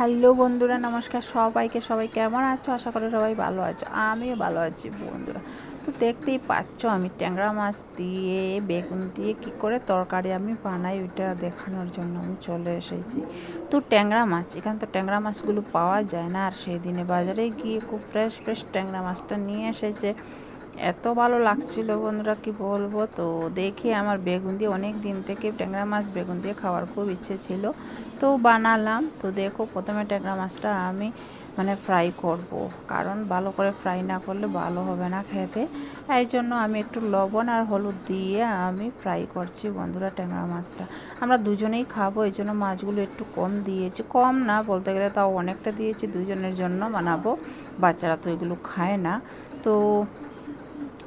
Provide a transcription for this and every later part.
Hello বন্ধুরা, নমস্কার সবাইকে। সবাই কেমন আছো? আশা করি সবাই ভালো আছো। আমিও ভালো আছি বন্ধুরা। তো দেখতেই পাচ্ছ আমি ট্যাংরা মাছ দিয়ে, বেগুন দিয়ে কি করে তরকারি আমি বানাই ওইটা দেখানোর জন্য আমি চলে এসেছি। তো ট্যাংরা মাছ, এখানে তো ট্যাংরা মাছগুলো পাওয়া যায় না। আর সেই দিনে বাজারে গিয়ে খুব ফ্রেশ ফ্রেশ ট্যাংরা মাছটা নিয়ে এসেছে। এত ভালো লাগছিল বন্ধুরা, কি বলব? তো দেখে আমার বেগুন দিয়ে অনেক দিন থেকে ট্যাংরা মাছ বেগুন দিয়ে খাওয়ার খুব ইচ্ছে ছিল। তো বানালাম। তো দেখো, প্রথমে ট্যাংরা মাছটা আমি মানে ফ্রাই করব। কারণ ভালো করে ফ্রাই না করলে ভালো হবে না খেতে। এই জন্য আমি একটু লবণ আর হলুদ দিয়ে আমি ফ্রাই করছি বন্ধুরা ট্যাংরা মাছটা। আমরা দুজনেই খাব, এই জন্য মাছগুলো একটু কম দিয়েছি। কম না বলতে গেলে তাও অনেকটা দিয়েছি, দুজনের জন্য বানাবো। বাচ্চারা তো এগুলো খায় না। তো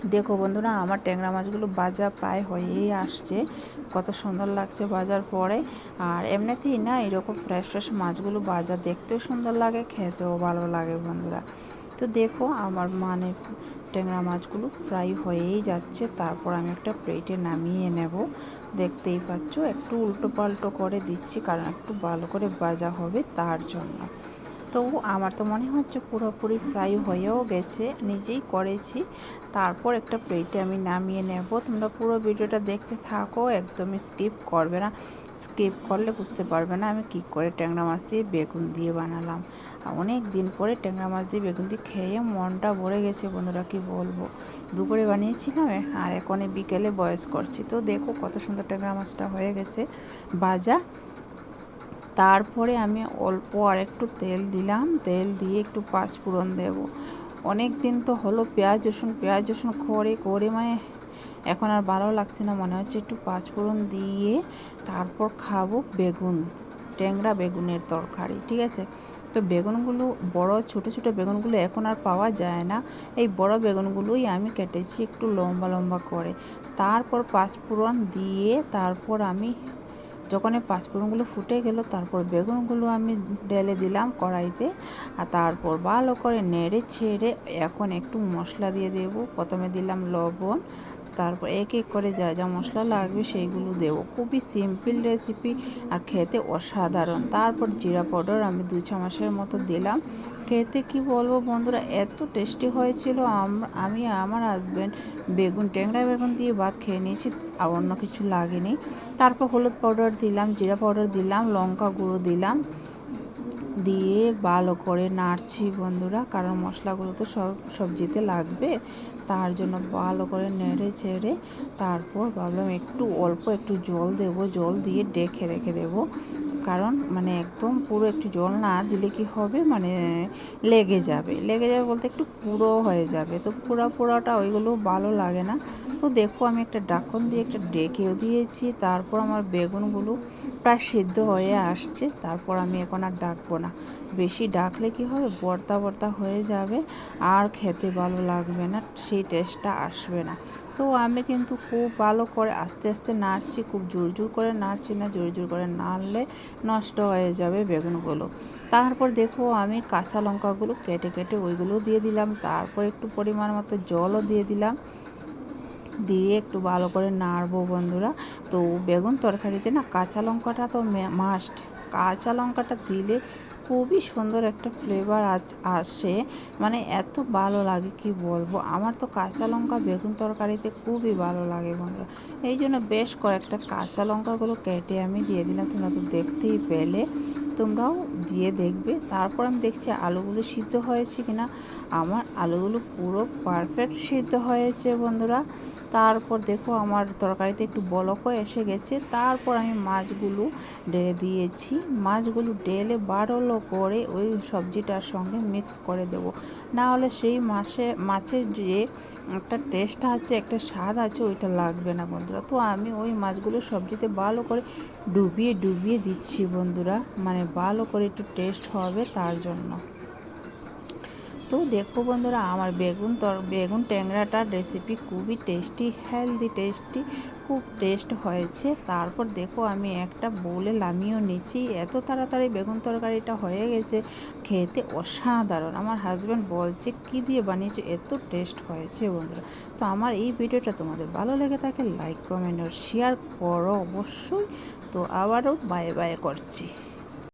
দেখো বন্ধুরা, আমার ট্যাংরা মাছগুলো বাজা প্রায় হয়েই আসছে। কত সুন্দর লাগছে বাজার পরে। আর এমনিতেই না, এরকম ফ্রেশ ফ্রেশ মাছগুলো বাজার দেখতেও সুন্দর লাগে, খেতেও ভালো লাগে বন্ধুরা। তো দেখো, আমার মানে ট্যাংরা মাছগুলো ফ্রাই হয়েই যাচ্ছে। তারপর আমি একটা প্লেটে নামিয়ে নেব। দেখতেই পাচ্ছ, একটু উল্টো পাল্টো করে দিচ্ছি, কারণ একটু ভালো করে বাজা হবে তার জন্য। তো আমার তো মনে হচ্ছে পুরোপুরি ফ্রাই হয়েও গেছে, নিজেই করেছি। তারপর একটা প্লেটে আমি নামিয়ে নেব। তোমরা পুরো ভিডিওটা দেখতে থাকো একদমই স্কিপ করবে না। স্কিপ করলে বুঝতে পারবে না আমি কী করে ট্যাংরা মাছ দিয়ে বেগুন দিয়ে বানালাম। অনেক দিন পরে ট্যাংরা মাছ দিয়ে বেগুন দিয়ে খেয়ে মনটা ভরে গেছে, বন্ধুরা কি বলব? দুপুরে বানিয়েছিলাম আর এখন বিকেলে বয়স করছি তো দেখো কত সুন্দর ট্যাংরা মাছটা হয়ে গেছে। বাজা তারপরে আমি অল্প আর একটু তেল দিলাম। তেল দিয়ে একটু পাঁচ পাঁচফোড়ন দেব। অনেক দিন তো হলো পেঁয়াজ, রসুন পেঁয়াজ, রসুন করে করে মানে এখন আর ভালো লাগছে না। মনে হচ্ছে একটু পাঁচ পাঁচফোড়ন দিয়ে তারপর খাব বেগুন, ট্যাংরা বেগুনের তরকারি, ঠিক আছে? তো বেগুনগুলো, বড়, ছোট ছোট বেগুনগুলো এখন আর পাওয়া যায় না। এই বড় বেগুনগুলোই আমি কেটেছি একটু লম্বা লম্বা করে। তারপর পাঁচ পাঁচফোড়ন দিয়ে তারপর আমি যখন এই পাঁচফোড়নগুলো ফুটে গেল, তারপর বেগুনগুলো আমি ঢেলে দিলাম কড়াইতে আর তারপর ভালো করে নেড়ে ছেড়ে এখন একটু মশলা দিয়ে দেব। প্রথমে দিলাম লবণ, তারপর এক এক করে যা যা মশলা লাগবে সেইগুলো দেবো। খুবই সিম্পল রেসিপি আর খেতে অসাধারণ। তারপর জিরা পাউডার আমি দু চামচের মতো দিলাম। খেতে কি বলব বন্ধুরা, এত টেস্টি হয়েছিল, আমি আমার হাজব্যান্ড বেগুন, ট্যাংরা বেগুন দিয়ে ভাত খেয়ে নিয়েছি, আর অন্য কিছু লাগেনি। তারপর হলুদ পাউডার দিলাম, জিরা পাউডার দিলাম, লঙ্কা গুঁড়ো দিলাম, দিয়ে ভালো করে নাড়ছি বন্ধুরা, কারণ মশলাগুলো তো সব সবজিতে লাগবে, তার জন্য ভালো করে নেড়ে চেড়ে তারপর ভাবলাম একটু অল্প একটু জল দেব, জল দিয়ে ডেকে রেখে দেব। কারণ মানে একদম পুরো একটু জল না দিলে কি হবে? মানে লেগে যাবে। লেগে যাবে বলতে একটু পুরো হয়ে যাবে। তো পুরো পুরোটা ওইগুলো ভালো লাগে না। তো দেখো আমি একটা ডাকন দিয়ে একটা ডেকেও দিয়েছি। তারপর আমার বেগুনগুলো প্রায় সিদ্ধ হয়ে আসছে। তারপর আমি এখন আর ডাকবো না। বেশি ডাকলে কি হবে? বর্তা বর্তা হয়ে যাবে। আর খেতে ভালো লাগবে না। সেই টেস্টটা আসবে না। তো আমি কিন্তু খুব ভালো করে আস্তে আস্তে নাড়ছি, খুব জোর জোর করে নাড়ছি না, জোর জোর করে নাড়লে নষ্ট হয়ে যাবে বেগুনগুলো। তারপর দেখো আমি কাঁচা লঙ্কাগুলো কেটে কেটে ওইগুলো দিয়ে দিলাম। তারপর একটু পরিমাণ মতো জলও দিয়ে দিলাম। দিয়ে একটু ভালো করে নাড়বো বন্ধুরা। তো বেগুন তরকারিতে না কাঁচা লঙ্কাটা তো মাস্ট কাঁচা লঙ্কাটা দিলে খুবই সুন্দর একটা ফ্লেভার আসে। মানে এত ভালো লাগে, কি বলব? আমার তো কাঁচা লঙ্কা বেগুন তরকারিতে খুবই ভালো লাগে বন্ধুরা। এই জন্য বেশ কয়েকটা কাঁচা লঙ্কাগুলো কেটে আমি দিয়ে দিলাম, তোমরা তো দেখতেই পেলে। তোমরাও দিয়ে দেখবে। তারপর আমি দেখছি আলুগুলো সিদ্ধ হয়েছে কিনা। আমার আলুগুলো পুরো পারফেক্ট সিদ্ধ হয়েছে বন্ধুরা। তারপর দেখো আমার তরকারিতে একটু বলকও এসে গেছে। তারপর আমি মাছগুলো ডেলে দিয়েছি। মাছগুলো ডেলে বারলো করে ওই সবজিটার সঙ্গে মিক্স করে দেব। না হলে সেই মাছে মাছের যে একটা টেস্ট আছে, একটা স্বাদ আছে, ওইটা লাগবে না বন্ধুরা। তো আমি ওই মাছগুলো সবজিতে ভালো করে ডুবিয়ে ডুবিয়ে দিচ্ছি বন্ধুরা। মানে ভালো করে একটু টেস্ট হবে তার জন্য। তো দেখো বন্ধুরা, আমার বেগুন তর, বেগুন ট্যাংরাটার রেসিপি খুবই টেস্টি হেলদি টেস্টি খুব টেস্ট হয়েছে। তারপর দেখো আমি একটা বোলে লামিয়েও নিচ্ছি এত তাড়াতাড়ি বেগুন তরকারিটা হয়ে গেছে, খেতে অসাধারণ। আমার হাজব্যান্ড বলছে, কি দিয়ে বানিয়েছে? এত টেস্ট হয়েছে বন্ধুরা। তো আমার এই ভিডিওটা তোমাদের ভালো লেগে থাকে লাইক কমেন্ট আর শেয়ার করো অবশ্যই। তো আবারও বাই বাই করছি।